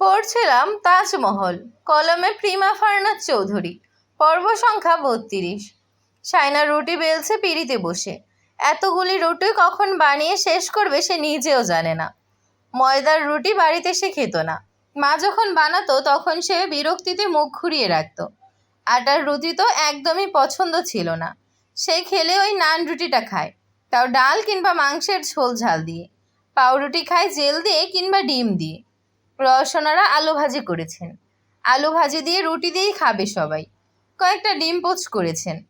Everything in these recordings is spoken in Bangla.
পড়ছিলাম তাজমহল, কলমে প্রিমা ফারনাথ চৌধুরী, পর্ব সংখ্যা বত্রিশ। সায়না রুটি বেলছে পিড়িতে বসে। এতগুলি রুটি কখন বানিয়ে শেষ করবে সে নিজেও জানে না। ময়দার রুটি বাড়িতে সে খেত না। মা যখন বানাতো তখন সে বিরক্তিতে মুখ ঘুরিয়ে রাখত। আটার রুটি তো একদমই পছন্দ ছিল না। সে খেলে ওই নান রুটিটা খায়। তাও ডাল কিংবা মাংসের ঝোল ঝাল দিয়ে। পাউরুটি খায় জেল দিয়ে কিংবা ডিম দিয়ে। রসনারা আলু ভাজি করেছেন। আলু ভাজি দিয়ে রুটি দিয়েই খাবে সবাই। কয়েকটা ডিম পোচ করেছেন।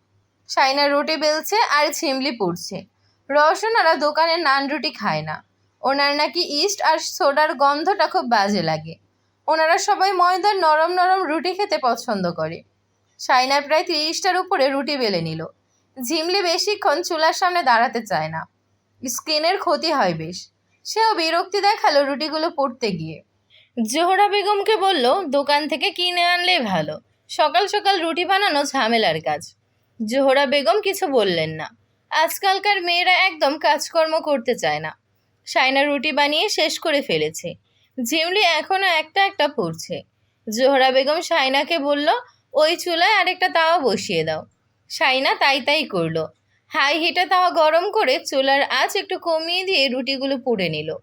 সাইনা রুটি বেলছে আর ছিমলি পুড়ছে। রসনারা দোকানে নান রুটি খায় না। ওনার নাকি ইস্ট আর সোডার গন্ধটা খুব বাজে লাগে। ওনারা সবাই ময়দার নরম নরম রুটি খেতে পছন্দ করে। সাইনা প্রায় তিরিশটার উপরে রুটি বেলে নিল। ঝিমলি বেশিক্ষণ চুলার সামনে দাঁড়াতে চায় না। স্কিনের ক্ষতি হয় বেশ। সেও বিরক্তি দেখাল রুটিগুলো পড়তে গিয়ে। জোহরা বেগমকে বলল, দোকান থেকে কিনে আনলেই ভালো। সকাল সকাল রুটি বানানো ঝামেলার কাজ। জোহরা বেগম কিছু বললেন না। আজকালকার মেয়েরা একদম কাজকর্ম করতে চায় না। সাইনা রুটি বানিয়ে শেষ করে ফেলেছে। ঝিমলি এখনও একটা একটা পড়ছে জোহরা বেগম সাইনাকে বলল, ওই চুলায় আরেকটা তাওয়া বসিয়ে দাও। সাইনা তাই তাই করল। হাই হিটে তাওয়া গরম করে চুলার আঁচ একটু কমিয়ে দিয়ে রুটিগুলো পুড়ে নিল।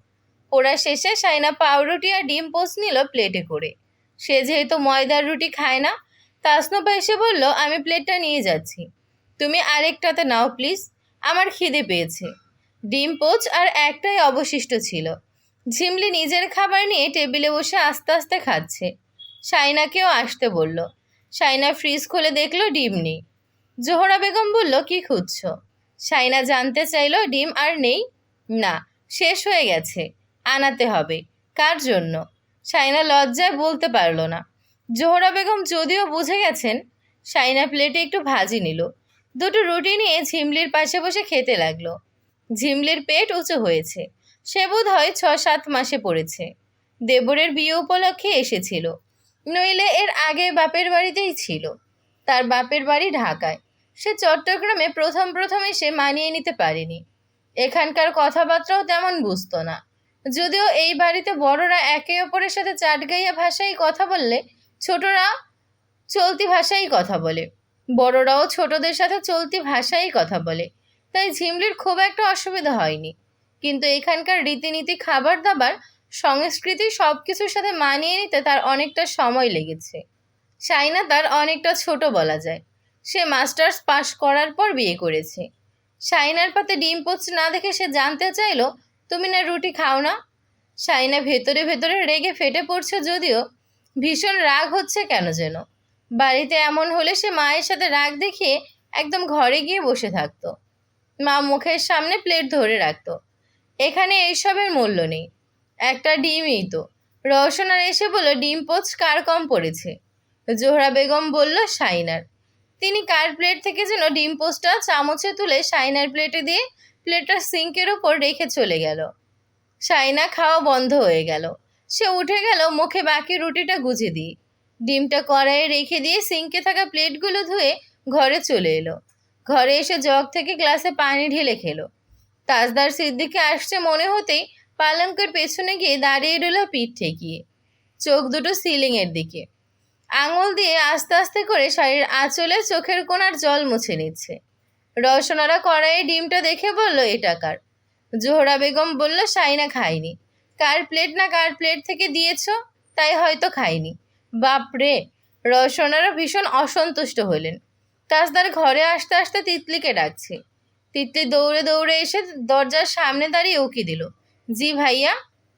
পোড়া শেষে সাইনা পাউরুটি আর ডিম পোস্ট নিল প্লেটে করে। সে যেহেতু ময়দার রুটি খায় না, তাসনুপা এসে বলল, আমি প্লেটটা নিয়ে যাচ্ছি। তুমি আরেকটাতে নাও, প্লিজ। আমার খিদে পেয়েছে। ডিম পোচ আর একটাই অবশিষ্ট ছিল। ঝিমলি নিজের খাবার নিয়ে টেবিলে বসে আস্তে আস্তে খাচ্ছে। সাইনাকেও আসতে বলল। সাইনা ফ্রিজ খুলে দেখল ডিম নেই। জোহরা বেগম বলল, কি খুঁজছো? সাইনা জানতে চাইলো, ডিম আর নেই? না, শেষ হয়ে গেছে। আনাতে হবে। কার জন্য? সাইনা লজ্জায় বলতে পারল না। জোহরা বেগম যদিও বুঝে গেছেন সাইনা প্লেটে একটু ভাজি নিল। দুটো রুটি নিয়ে ঝিমলির পাশে বসে খেতে লাগল। ঝিমলির পেট উঁচু হয়েছে। সে বোধ হয় ছ সাত মাসে পড়েছে। দেবরের বিয়ে উপলক্ষে এসেছিল। নইলে এর আগে বাপের বাড়িতেই ছিল। তার বাপের বাড়ি ঢাকায়। সে চট্টগ্রামে প্রথম প্রথম এসে মানিয়ে নিতে পারেনি। এখানকার কথাবার্তাও তেমন বুঝতো না। যদিও এই বাড়িতে বড়রা একে অপরের সাথে চাটগাইয়া ভাষায় কথা বললে ছোটরা চলতি ভাষায় কথা বলে। বড়রাও ছোটদের সাথে চলতি ভাষায় কথা বলে। তাই ঝিমলির খুব একটা অসুবিধা হয়নি। কিন্তু এখানকার রীতিনীতি খাবার দাবার সংস্কৃতি সব কিছুর সাথে মানিয়ে নিতে তার অনেকটা সময় লেগেছে। সাইনা তার অনেকটা ছোট বলা যায়। সে মাস্টার্স পাশ করার পর বিয়ে করেছে। সাইনার পাতে ডিম পোচ না দেখে সে জানতে চাইলো তুমি না রুটি খাও না? সাইনা ভেতরে ভেতরে রেগে ফেটে পড়ছে যদিও ভীষণ রাগ হচ্ছে কেন যেন? বাড়িতে এমন হলে সে মায়ের সাথে রাগ দেখিয়ে একদম ঘরে গিয়ে বসে থাকতো। মা মুখের সামনে প্লেট ধরে রাখতো। এখানে এইসবের মূল্য নেই। একটা ডিমই তো। রওশনার এসে বলল, ডিম পোচ, কার কম পড়েছে? জোহরা বেগম বলল সাইনার তিনি কার প্লেট থেকে যেন ডিম পোস্টটা চামচে তুলে সাইনার প্লেটে দিয়ে প্লেটটা সিঙ্কের ওপর রেখে চলে গেল। সাইনা খাওয়া বন্ধ হয়ে গেল। সে উঠে গেল, মুখে বাকি রুটিটা গুজে দিই ডিমটা কড়াইয়ে রেখে দিয়ে সিঙ্কে থাকা প্লেটগুলো ধুয়ে ঘরে চলে এলো। ঘরে এসে জগ থেকে গ্লাসে পানি ঢেলে খেলো। তাজদার সিদ্দিকে আসছে মনে হতেই পালঙ্কের পেছনে গিয়ে দাঁড়িয়ে রইল পিঠ ঠেকিয়ে। চোখ দুটো সিলিংয়ের দিকে। আঙুল দিয়ে আস্তে আস্তে করে শাড়ির আঁচলে চোখের কোণার জল মুছে নিচ্ছে। রসনারা কড়াইয়ে ডিমটা দেখে বলল, এটা কার? জোহরা বেগম বলল সাইনা খায়নি। কার প্লেট না কার প্লেট থেকে দিয়েছ? তাই হয়তো খায়নি। বাপরে রসনারা ভীষণ অসন্তুষ্ট হলেন। তাজদার ঘরে আসতে আসতে তিতলিকে ডাকছে। তিতলি দৌড়ে দৌড়ে এসে দরজার সামনে দাঁড়িয়ে উকি দিল। জি ভাইয়া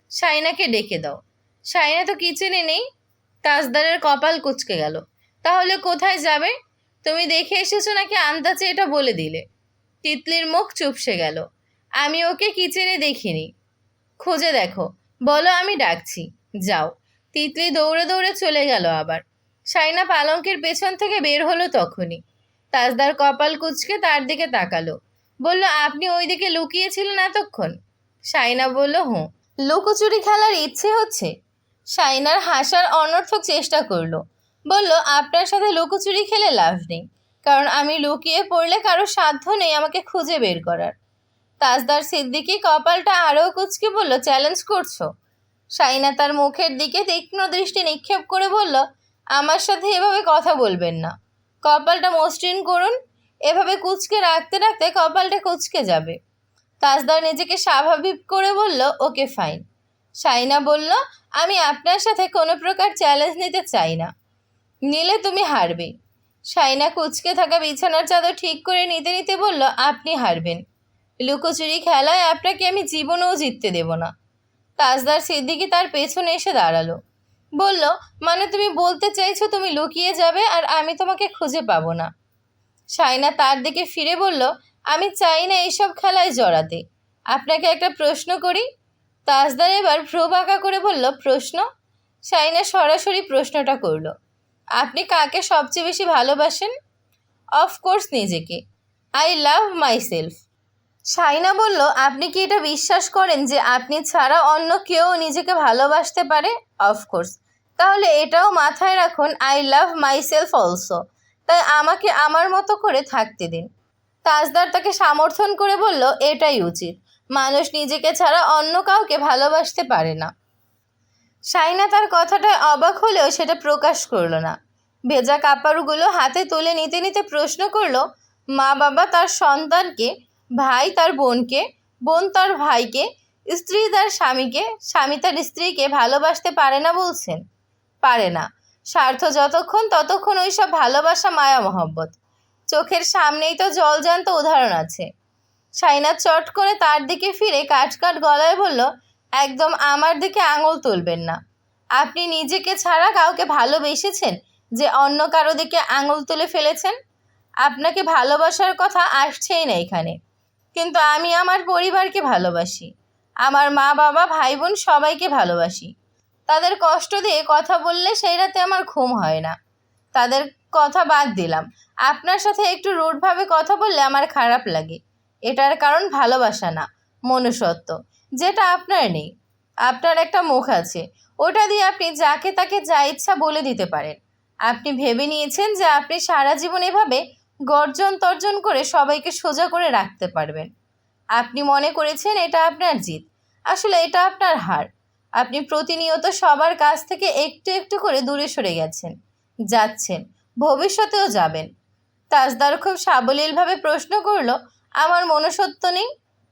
সাইনাকে ডেকে দাও। সাইনা তো কিচেনে নেই। তাজদারের কপাল কুচকে গেল। তাহলে কোথায় যাবে? তুমি দেখে এসেছ নাকি আন্দাজে এটা বলে দিলে? তিতলির মুখ চুপসে গেল। আমি ওকে কিচেনে দেখিনি। খুঁজে দেখো। বলো আমি ডাকছি। যাও। তিতলি দৌড়ে দৌড়ে চলে গেল আবার। সাইনা পালঙ্কের পেছন থেকে বের হলো তখনই। তাজদার কপাল কুচকে তার দিকে তাকালো। বলল, আপনি ওইদিকে লুকিয়েছিলেন এতক্ষণ? সাইনা বলল, হুঁ। লুকোচুরি খেলার ইচ্ছে হচ্ছে? সাইনার হাসার অনর্থক চেষ্টা করল। বলল, আপনার সাথে লুকোচুরি খেলে লাভ নেই, কারণ আমি লুকিয়ে পড়লে কারও সাধ্য নেই আমাকে খুঁজে বের করার। তাজদার সিদ্দিকি কপালটা আরও কুচকে বলল, চ্যালেঞ্জ করছ? সাইনা তার মুখের দিকে তীক্ষ্ণ দৃষ্টি নিক্ষেপ করে বলল, আমার সাথে এভাবে কথা বলবেন না। কপালটা মসৃণ করুন, এভাবে কুচকে রাখতে রাখতে কপালটা কুচকে যাবে। তাজদার নিজেকে স্বাভাবিক করে বলল, ওকে, ফাইন। সাইনা বলল, আমি আপনার সাথে কোনো প্রকার চ্যালেঞ্জ নিতে চাই না। নিলে তুমি হারবে। সাইনা কুচকে থাকা বিছানার চাদর ঠিক করে নিতে নিতে বলল, আপনি হারবেন। লুকোচুরি খেলায় আপনাকে আমি জীবনেও জিততে দেব না। তাজদার সিদ্দিকি তার পেছনে এসে দাঁড়াল। বলল মানে তুমি বলতে চাইছো তুমি লুকিয়ে যাবে আর আমি তোমাকে খুঁজে পাবো না? সাইনা তার দিকে ফিরে বলল, আমি চাই না এইসব খেলায় জড়াতে। আপনাকে একটা প্রশ্ন করি? তাজদার এবার ভ্রু বাঁকা করে বলল, প্রশ্ন? সাইনা সরাসরি প্রশ্নটা করল আপনি কাকে সবচেয়ে বেশি ভালোবাসেন? অফকোর্স নিজেকে। I love my self Saina বলল, আপনি কি এটা বিশ্বাস করেন যে আপনি ছাড়া অন্য কেউ নিজেকে ভালোবাসতে পারে? অফকোর্স তাহলে এটাও মাথায় রাখুন I love my self also তাই আমাকে আমার মতো করে থাকতে দিন। তাজদার তাকে সমর্থন করে বলল, এটাই উচিত। মানুষ নিজেকে ছাড়া অন্য কাউকে ভালোবাসতে পারে না। সাইনা তার কথাটায় অবাক হলেও সেটা প্রকাশ করল না। ভেজা কাপড়গুলো হাতে তুলে নিতে নিতে প্রশ্ন করল, মা বাবা তার সন্তানকে, ভাই তার বোনকে, বোন তার ভাইকে, স্ত্রী তার স্বামীকে, স্বামী তার স্ত্রীকে ভালোবাসতে পারে না বলছেন? পারে না। স্বার্থ যতক্ষণ ততক্ষণ ওইসব ভালোবাসা মায়া মহব্বত। চোখের সামনেই তো জলজান্ত উদাহরণ আছে। সাইনা চট করে তার দিকে ফিরে কাট কাট গলায় বলল একদম আমার দিকে আঙুল তুলবেন না। আপনি নিজেকে ছাড়া কাউকে ভালোবেসেছেন যে অন্য কারও দিকে আঙুল তুলে ফেলেছেন? আপনাকে ভালোবাসার কথা আসছেই না এখানে। কিন্তু আমি আমার পরিবারকে ভালোবাসি। আমার মা, বাবা, ভাই, বোন সবাইকে ভালোবাসি। তাদের কষ্ট দিয়ে কথা বললে সেই রাতে আমার ঘুম হয় না। তাদের কথা বাদ দিলাম। আপনার সাথে একটু রুটভাবে কথা বললে আমার খারাপ লাগে। এটার কারণ ভালোবাসা না, মনুষ্যত্ব। যেটা আপনার নেই। আপনার একটা মুখ আছে। ওটা দিয়ে আপনি যাকে তাকে যা ইচ্ছা বলে দিতে পারেন। আপনি ভেবে নিয়েছেন যে আপনি সারা জীবন এভাবে গর্জন তর্জন করে সবাইকে সোজা করে রাখতে পারবেন। আপনি মনে করেছেন এটা আপনার জিত। আসলে এটা আপনার হার। আপনি প্রতিনিয়ত সবার কাছ থেকে একটু একটু করে দূরে সরে গেছেন, যাচ্ছেন, ভবিষ্যতেও যাবেন। তাজদার খুব সাবলীলভাবে প্রশ্ন করল, আমার মনুষ্যত্ব নেই?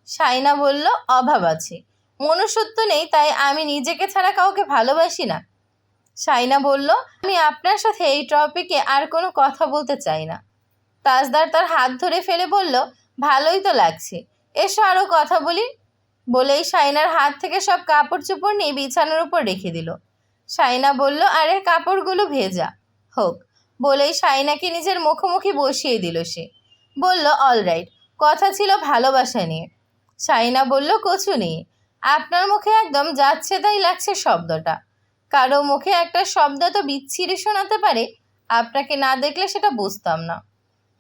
সাইনা বলল, অভাব আছে। মনুষ্যত্ব নেই, তাই আমি নিজেকে ছাড়া কাউকে ভালোবাসি না। সাইনা বলল, আমি আপনার সাথে এই টপিকে আর কোনো কথা বলতে চাই না। তাজদার তার হাত ধরে ফেলে বলল, ভালোই তো লাগছে। এসো আরও কথা বলি। বলেই সাইনার হাত থেকে সব কাপড় চোপড় নিয়ে বিছানার উপর রেখে দিল। সাইনা বলল, আরে, কাপড়গুলো ভেজা। হোক। বলেই সাইনাকে নিজের মুখোমুখি বসিয়ে দিল সে। বলল অলরাইট কথা ছিল ভালোবাসা নিয়ে। সাইনা বলল, কচু নেই। আপনার মুখে একদম যাচ্ছে তাই লাগছে শব্দটা। কারও মুখে একটা শব্দ তো বিচ্ছিরি শোনাতে পারে, আপনাকে না দেখলে সেটা বুঝতাম না।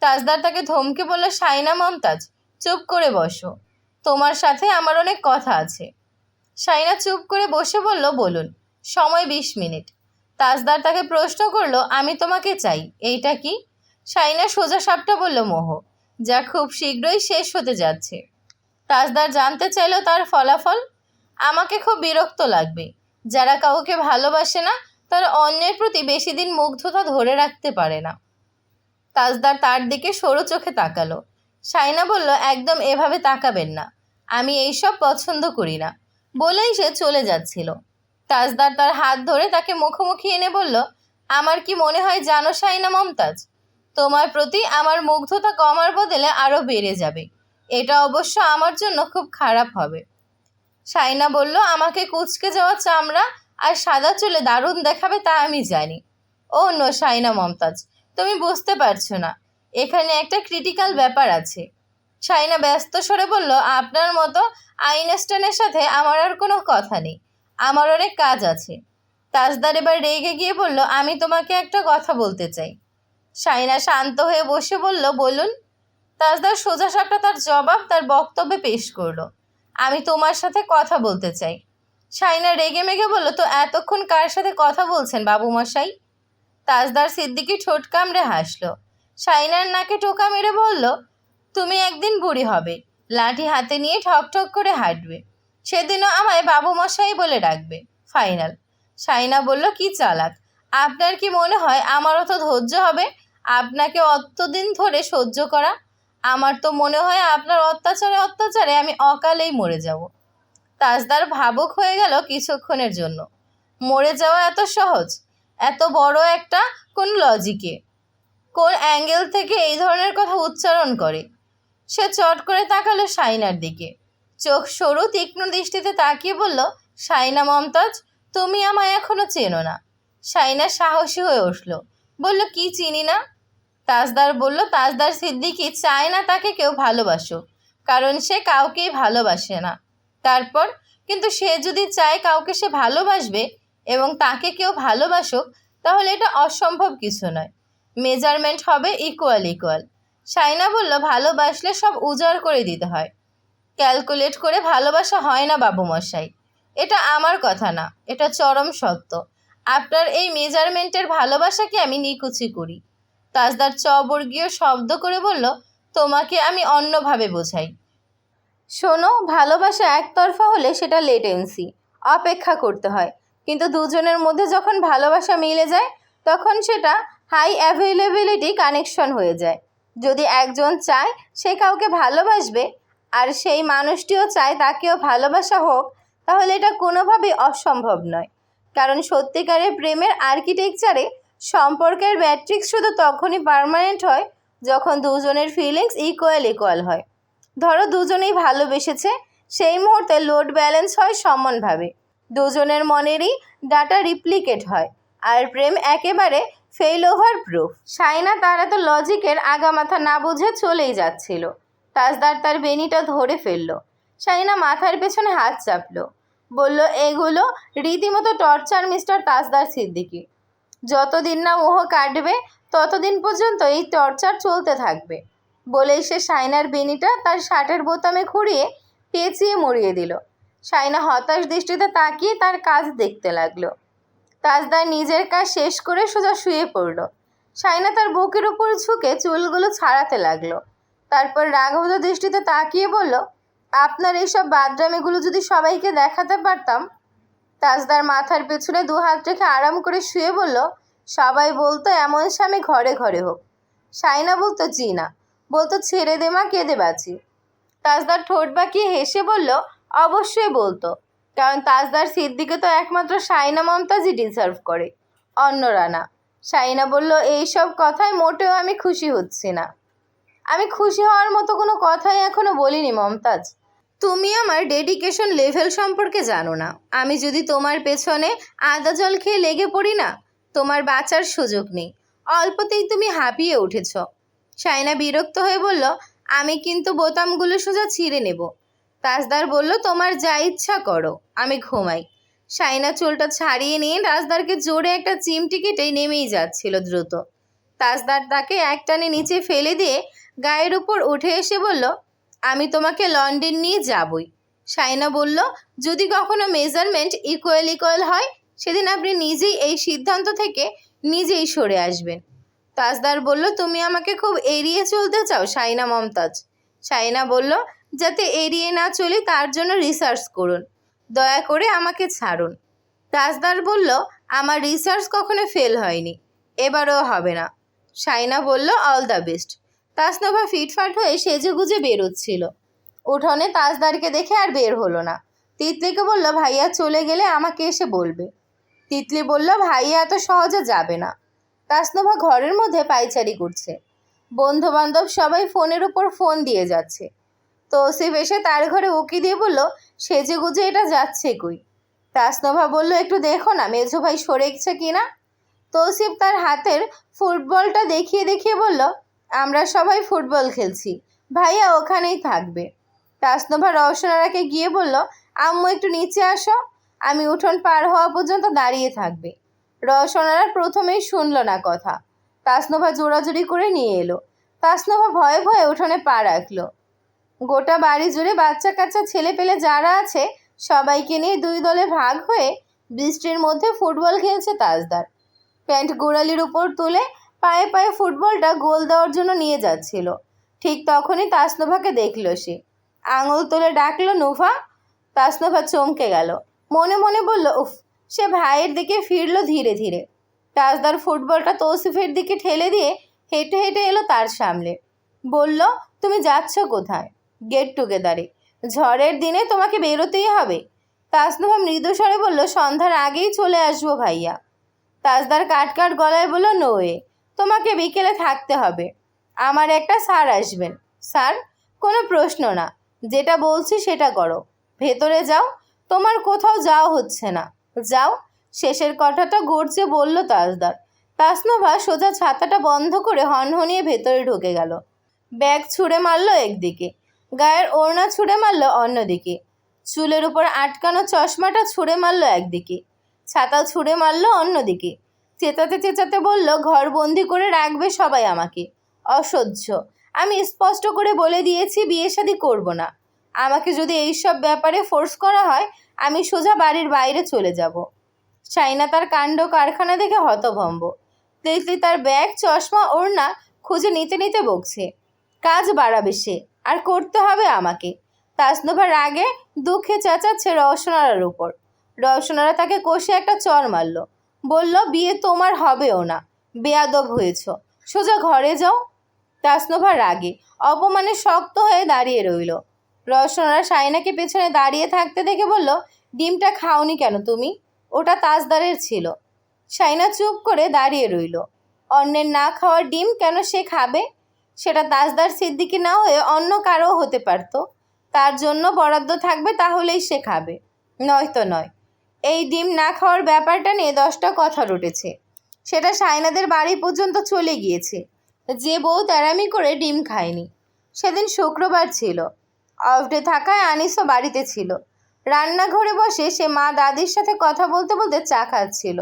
তাজদার তাকে ধমকে বলল সাইনা মমতাজ, চুপ করে বসো। তোমার সাথে আমার অনেক কথা আছে। সাইনা চুপ করে বসে বলল, বলুন, সময় বিশ মিনিট। তাজদার তাকে প্রশ্ন করল, আমি তোমাকে চাই, এইটা কি? সাইনা সোজা সাপটা বলল, মোহ, যা খুব শীঘ্রই শেষ হতে যাচ্ছে। তাজদার জানতে চাইলো তার ফলাফল আমাকে খুব বিরক্ত লাগবে। যারা কাউকে ভালোবাসে না, তারা অন্যের প্রতি বেশি দিন মুগ্ধতা ধরে রাখতে পারে না। তাজদার তার দিকে সরু চোখে তাকালো। সাইনা বলল, একদম এভাবে তাকাবেন না। আমি এইসব পছন্দ করি না। বলেই সে চলে যাচ্ছিল। তাজদার তার হাত ধরে তাকে মুখোমুখি এনে বলল, আমার কি মনে হয় জানো সাইনা মমতাজ? তোমার প্রতি আমার মুগ্ধতা কমার বদলে আরও বেড়ে যাবে। এটা অবশ্য আমার জন্য খুব খারাপ হবে। সাইনা বলল, আমাকে কুচকে যাওয়া চামড়া আর সাদা চুলে দারুণ দেখাবে তা আমি জানি। ও নো সাইনা মমতাজ, তুমি বুঝতে পারছ না। এখানে একটা ক্রিটিক্যাল ব্যাপার আছে সাইনা ব্যস্ত স্বরে বলল, আপনার মতো আইনস্টাইনের সাথে আমার আর কোনো কথা নেই। আমার অনেক কাজ আছে তাজদার এবার রেগে গিয়ে বলল, আমি তোমাকে একটা কথা বলতে চাই সাইনা শান্ত হয়ে বসে বলল, বলুন। তাজদার সোজা সাপটা তার জবাব তার বক্তব্যে পেশ করল। আমি তোমার সাথে কথা বলতে চাই। সাইনা রেগে মেগে বলল, তো এতক্ষণ কার সাথে কথা বলছেন বাবু মশাই তাজদার সিদ্দিকি ঠোঁট কামড়ে হাসলো। সাইনার নাকে টোকা মেরে বলল, তুমি একদিন বুড়ি হবে। লাঠি হাতে নিয়ে ঠক ঠক করে হাঁটবে। সেদিনও আমায় বাবু মশাই বলে ডাকবে। ফাইনাল। সাইনা বলল, কি চালাক। আপনার কি মনে হয় আমার অত ধৈর্য হবে? আপনাকে অতদিন ধরে সহ্য করা আমার তো মনে হয় আপনার অত্যাচারে অত্যাচারে আমি অকালেই মরে যাব। তাজদার ভাবুক হয়ে গেল কিছুক্ষণের জন্য। মরে যাওয়া এত সহজ, এত বড় একটা কোন লজিকে কোন অ্যাঙ্গেল থেকে এই ধরনের কথা উচ্চারণ করে? সে চট করে তাকালো সাইনার দিকে। চোখ সরু তীক্ষ্ণ দৃষ্টিতে তাকিয়ে বলল সাইনা মমতাজ, তুমি আমায় এখনও চেনো না। সাইনা সাহসী হয়ে উঠল। বলল, কি চিনি না? তাজদার বলল, তাজদার সিদ্দিকি চায় না তাকে কেউ ভালোবাসুক, কারণ সে কাউকেই ভালোবাসে না। তারপর, কিন্তু সে যদি চায় কাউকে সে ভালোবাসবে এবং তাকে কেউ ভালোবাসুক, তাহলে এটা অসম্ভব কিছু নয়। মেজারমেন্ট হবে ইকুয়াল ইকুয়াল সাইনা বলল, ভালোবাসলে সব উজাড় করে দিতে হয়। ক্যালকুলেট করে ভালোবাসা হয় না বাবু মশাই এটা আমার কথা না, এটা চরম সত্য। আপনার এই মেজারমেন্টের ভালোবাসাকে আমি নিকুচি করি। তাজদার চবর্গীয় শব্দ করে বলল, তোমাকে আমি অন্যভাবে বোঝাই। শোনো, ভালোবাসা একতরফা হলে সেটা লেটেন্সি, অপেক্ষা করতে হয়। কিন্তু দুজনের মধ্যে যখন ভালোবাসা মিলে যায়, তখন সেটা হাই অ্যাভেলেবিলিটি কানেকশন হয়ে যায়। যদি একজন চায় সে কাউকে ভালোবাসবে, আর সেই মানুষটিও চায় তাকেও ভালোবাসা হোক, তাহলে এটা কোনোভাবেই অসম্ভব নয়। কারণ সত্যিকারের প্রেমের আর্কিটেকচারে সম্পর্কের ম্যাট্রিক্স শুধু তখনই পার্মানেন্ট হয় যখন দুজনের ফিলিংস ইকুয়াল ইকুয়াল হয়। ধরো দুজনেই ভালোবেসেছে, সেই মুহূর্তে লোড ব্যালেন্স হয় সমানভাবে। দুজনের মনেরই ডাটা রিপ্লিকেট হয় আর প্রেম একেবারে ফেল ওভার প্রুফ সাইনা তার এত লজিকের আগামাথা না বুঝে চলেই যাচ্ছিল। তাজদার তার বেনিটা ধরে ফেলল। সাইনা মাথার পেছনে হাত চাপলো। বলল, এগুলো রীতিমতো টর্চার মিস্টার তাজদার সিদ্দিকি। যতদিন না মোহ কাটবে, ততদিন পর্যন্ত এই টর্চার চলতে থাকবে। বলেই সে সাইনার বেনিটা তার শার্টের বোতামে ঘুরিয়ে পেঁচিয়ে মরিয়ে দিল। সাইনা হতাশ দৃষ্টিতে তাকিয়ে তার কাজ দেখতে লাগল। তাজদার নিজের কাজ শেষ করে সোজা শুয়ে পড়ল। সাইনা তার বুকের উপর ঝুঁকে চুলগুলো ছাড়াতে লাগল। তারপর রাঘবত দৃষ্টিতে তাকিয়ে বলল, আপনার এইসব বাদরামিগুলো যদি সবাইকে দেখাতে পারতাম তাজদার মাথার পেছনে দু হাত রেখে আরাম করে শুয়ে বলল, সবাই বলতো এমন স্বামী ঘরে ঘরে হোক। সাইনা বলতো জি না বলতো, ছেড়ে দে মা, কেঁদে বাঁচি। তাজদার ঠোঁট বাঁকিয়ে হেসে বলল, অবশ্যই বলতো। কারণ তাজদার সিদ্দিকে তো একমাত্র সাইনা মমতাজই ডিজার্ভ করে অন্যরা না সাইনা বলল, এইসব কথায় মোটেও আমি খুশি হচ্ছি না। আমি খুশি হওয়ার মতো কোনো কথাই এখনও বলিনি মমতাজ। তুমি আমার ডেডিকেশন লেভেল সম্পর্কে জানো না। আমি যদি তোমার পেছনে আদা জল খেয়ে লেগে পড়ি না, তোমার বাঁচার সুযোগ নেই। অল্পতেই তুমি হাঁপিয়ে উঠেছ। সাইনা বিরক্ত হয়ে বলল, আমি কিন্তু বোতামগুলো সোজা ছিঁড়ে নেব। তাজদার বলল, তোমার যা ইচ্ছা করো, আমি ঘুমাই। সাইনা চুলটা ছাড়িয়ে নিয়ে তাজদারকে জোরে একটা চিমটি কেটে নেমেই যাচ্ছিল দ্রুত। তাজদার তাকে একটানে নিচে ফেলে দিয়ে গায়ের উপর উঠে এসে বলল আমি তোমাকে লন্ডন নিয়ে যাবই। সাইনা বলল, যদি কখনো মেজারমেন্ট ইকুয়াল ইকুয়াল হয়, সেদিন আপনি নিজেই এই সিদ্ধান্ত থেকে নিজেই সরে আসবেন। তাজদার বলল, তুমি আমাকে খুব এড়িয়ে চলতে চাও সাইনা মমতাজ। সাইনা বলল, যাতে এড়িয়ে না চলি, তার জন্য রিসার্চ করুন। দয়া করে আমাকে ছাড়ুন। তাজদার বলল, আমার রিসার্চ কখনো ফেল হয়নি, এবারও হবে না। সাইনা বলল অল দ্য বেস্ট তাসনোভা ফিটফাট হয়ে সেজে গুজে বেরোচ্ছিল। উঠোনে তাজদারকে দেখে আর বের হলো না। তিতলিকে বলল, ভাইয়া চলে গেলে আমাকে এসে বলবে। তিতলি বলল, ভাইয়া এত সহজে যাবে না। তাসনোভা ঘরের মধ্যে পাইচারি করছে। বন্ধু বান্ধব সবাই ফোনের উপর ফোন দিয়ে যাচ্ছে। তৌসিফ এসে তার ঘরে উকি দিয়ে বলল সেজে গুজে এটা যাচ্ছে কই? তাসনোভা বলল, একটু দেখো না মেজো ভাই সরে গেছে কিনা? তৌসিফ তার হাতের ফুটবলটা দেখিয়ে দেখিয়ে বলল আমরা সবাই ফুটবল খেলছি। ভাইয়া ওখানেই থাকবে। তাসনোভা রওশনারাকে গিয়ে বলল, আম্মু, একটু নিচে আসো। আমি উঠোন পার হওয়া পর্যন্ত দাঁড়িয়ে থাকবে। রওশনারা প্রথমেই শুনল না কথা। তাসনোভা জোরাজুরি করে নিয়ে এলো। তাসনোভা ভয়ে ভয়ে উঠোনে পা রাখল। গোটা বাড়ি জুড়ে বাচ্চা কাচ্চা ছেলে পেলে যারা আছে, সবাইকে নিয়ে দুই দলে ভাগ হয়ে বৃষ্টির মধ্যে ফুটবল খেলছে তাজদার। প্যান্ট গোড়ালির উপর তুলে পায়ে পায়ে ফুটবলটা গোল দেওয়ার জন্য নিয়ে যাচ্ছিল। ঠিক তখনই তাসনোভাকে দেখল সে। আঙুল তুলে ডাকলো নুভা তাসনোভা চমকে গেল। মনে মনে বলল, উফ, সে ভাইয়ের দিকে ফিরল ধীরে ধীরে। তাজদার ফুটবলটা তৌসিফের দিকে ঠেলে দিয়ে হেঁটে হেঁটে এলো তার সামনে। বলল, তুমি যাচ্ছ কোথায়? গেট টুগেদারে ঝড়ের দিনে তোমাকে বেরোতেই হবে। তাসনুভা মৃদু স্বরে বলল, সন্ধ্যার আগেই চলে আসব ভাইয়া। তাজদার কাট কাট গলায় বলল নোয়ে তোমাকে বিকেলে থাকতে হবে। আমার একটা স্যার আসবেন। স্যার, কোনো প্রশ্ন না। যেটা বলছি সেটা করো। ভেতরে যাও। তোমার কোথাও যাওয়া হচ্ছে না। যাও। শেষের কথাটা গড়ছে বলল তাজদার। তাসনোভা সোজা ছাতাটা বন্ধ করে হনহনিয়ে ভেতরে ঢুকে গেল। ব্যাগ ছুঁড়ে মারলো একদিকে। গায়ের ওড়না ছুঁড়ে মারলো অন্যদিকে। চুলের উপর আটকানো চশমাটা ছুঁড়ে মারলো একদিকে। ছাতা ছুঁড়ে মারলো অন্যদিকে। চেঁচাতে চেঁচাতে বলল, ঘর বন্দি করে রাখবে সবাই আমাকে। অসহ্য। আমি স্পষ্ট করে বলে দিয়েছি, বিয়ে শাদি করব না। আমাকে যদি এইসব ব্যাপারে ফোর্স করা হয়, আমি সোজা বাড়ির বাইরে চলে যাব। সাইনা তার কাণ্ড কারখানা দেখে হতভম্ব। তেতলি তার ব্যাগ, চশমা, ওড়না খুঁজে নিতে নিতে বকছে। কাজ বাড়াবে সে, আর করতে হবে আমাকে। তাসনোভা আগে দুঃখে চেঁচাচ্ছে রওশনারার উপর। রওশনারা তাকে কষে একটা চর মারল। বলল, বিয়ে তোমার হবেও না। বেয়াদব হয়েছ। সোজা ঘরে যাও। তাসনোভা রাগে, অপমানে শক্ত হয়ে দাঁড়িয়ে রইল। রওশনারা সাইনাকে পেছনে দাঁড়িয়ে থাকতে দেখে বলল, ডিমটা খাওনি কেন তুমি? ওটা তাজদারের ছিল। সাইনা চুপ করে দাঁড়িয়ে রইল। অন্যের না খাওয়ার ডিম কেন সে খাবে? সেটা তাজদার সিদ্দিকি না হয়ে অন্য কারও হতে পারতো। তার জন্য বরাদ্দ থাকবে তাহলেই সে খাবে। নয়তো নয়। এই ডিম না খাওয়ার ব্যাপারটা নিয়ে দশটা কথা রটেছে। সেটা সাইনাদের বাড়ি পর্যন্ত চলে গিয়েছে। যে বউ তেরামি করে ডিম খায়নি। সেদিন শুক্রবার ছিল। অফ ডে থাকায় আনিসও বাড়িতে ছিল। রান্নাঘরে বসে সে মা দাদির সাথে কথা বলতে বলতে চা খাচ্ছিল।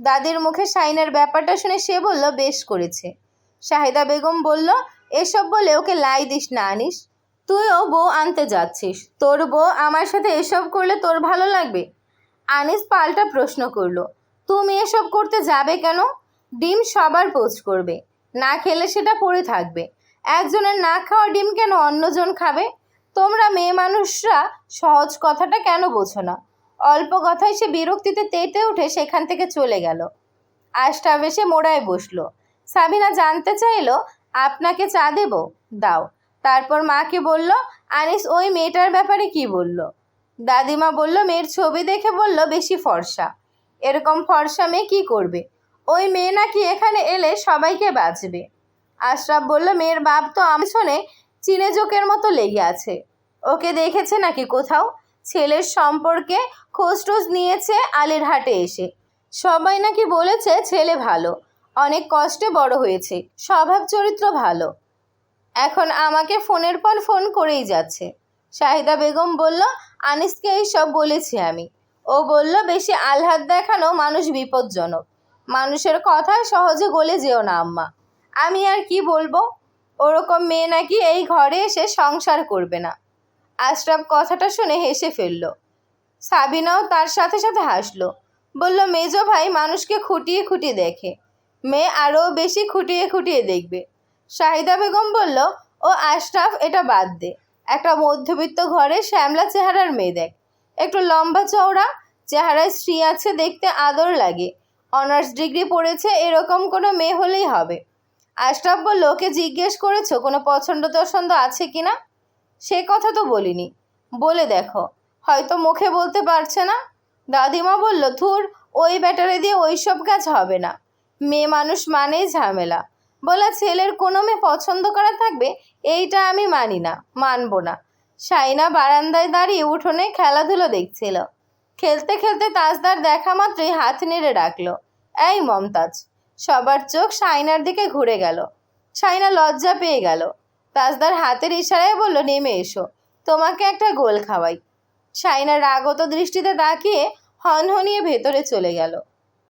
দাদির মুখে সাইনার ব্যাপারটা শুনে সে বলল, বেশ করেছে। শাহিদা বেগম বলল, এসব বলে ওকে লাই দিস না আনিস। তুইও বউ আনতে যাচ্ছিস। তোর বউ আমার সাথে এসব করলে তোর ভালো লাগবে? আনিস পাল্টা প্রশ্ন করল, তুমি এসব করতে যাবে কেন? ডিম সবার পোস্ট করবে, না খেলে সেটা পড়ে থাকবে। একজনের না খাওয়া ডিম কেন অন্যজন খাবে? তোমরা মেয়ে মানুষরা সহজ কথাটা কেন বোঝো না? অল্প কথায় সে বিরক্তিতে তেতে উঠে সেখান থেকে চলে গেল। আশরাফ এসে মোড়ায় বসল, সাবিনা জানতে চাইলো, আপনাকে চা দেব? দাও। তারপর মাকে বলল, আনিস, ওই মেয়েটার ব্যাপারে কি বলল? দাদিমা বলল, মেয়ের ছবি দেখে বলল বেশি ফর্সা। এরকম ফর্সা মেয়ে কী করবে? ওই মেয়ে নাকি এখানে এলে সবাইকে বাঁচবে। আশরাফ বলল, মেয়ের বাপ তো আমি শোনে চিনে জোকের মতো লেগে আছে। ওকে দেখেছে নাকি কোথাও? ছেলের সম্পর্কে খোঁজ টোজ নিয়েছে আলের হাটে এসে। সবাই নাকি বলেছে ছেলে ভালো। অনেক কষ্টে বড় হয়েছে। স্বভাব চরিত্র ভালো। এখন আমাকে ফোনের পর ফোন করেই যাচ্ছে। শাহিদা বেগম বলল, আনিসকে এইসব বলেছি আমি। ও বলল, বেশি আলহাত দেখানো মানুষ বিপজ্জনক। মানুষের কথায় সহজে গলে যেও না, আম্মা। আমি আর কি বলব? ওরকম মেয়ে নাকি এই ঘরে এসে সংসার করবে না। আশরাফ কথাটা শুনে হেসে ফেলল। সাবিনাও তার সাথে সাথে হাসলো। বলল, মেজো ভাই মানুষকে খুঁটিয়ে খুঁটিয়ে দেখে। মেয়ে আরও বেশি খুঁটিয়ে খুঁটিয়ে দেখবে। শাহিদা বেগম বলল, ও আশরাফ, এটা বাদ দে। একটা মধ্যবিত্ত ঘরে শ্যামলা চেহারার মেয়ে দেখ। একটু লম্বা চওড়া, চেহারায় স্ত্রী আছে দেখতে আদর লাগে। অনার্স ডিগ্রি পড়েছে, এরকম কোনো মেয়ে হলেই হবে। আশরাফ বলল, ওকে জিজ্ঞেস করেছ, কোনো পছন্দ টছন্দ আছে কি না? সে কথা তো বলিনি। বলে দেখো, হয়তো মুখে বলতে পারছে না। দাদিমা বলল, ধুর, ওই ব্যাটারে দিয়ে ওইসব কাজ হবে না। মেয়ে মানুষ মানেই ঝামেলা। বলা ছেলের কোনো মেয়ে পছন্দ করা থাকবে, এইটা আমি মানি না, মানব না। সাইনা বারান্দায় দাঁড়িয়ে উঠোনে খেলাধুলো দেখছিল। খেলতে খেলতে তাজদার দেখা মাত্রই হাত নেড়ে ডাকলো, এই মমতাজ। সবার চোখ সাইনার দিকে ঘুরে গেল। সাইনা লজ্জা পেয়ে গেল। তাজদার হাতের ইশারায় বলল, নেমে এসো, তোমাকে একটা গোল খাওয়াই। সাইনা রাগত দৃষ্টিতে তাকিয়ে হনহনিয়ে ভেতরে চলে গেল।